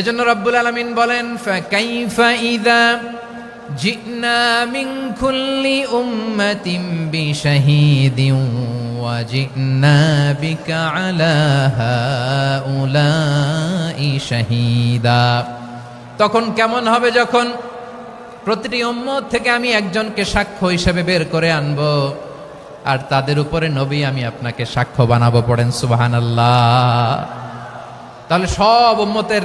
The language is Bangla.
এজন্য রব্বুল আলমিন বলেন ইদা জিনা মিন কুল্লি উম্মাতিন বিশাহিদিন ওয়া জিনা বিকা আলা শাহিদা। তখন কেমন হবে যখন প্রতিটি উম্মত থেকে আমি একজনকে সাক্ষ্য হিসেবে বের করে আনব, আর তাদের উপরে নবী আমি আপনাকে সাক্ষ্য বানাবো পড়েন, সুবহানাল্লাহ। তাহলে সব উম্মতের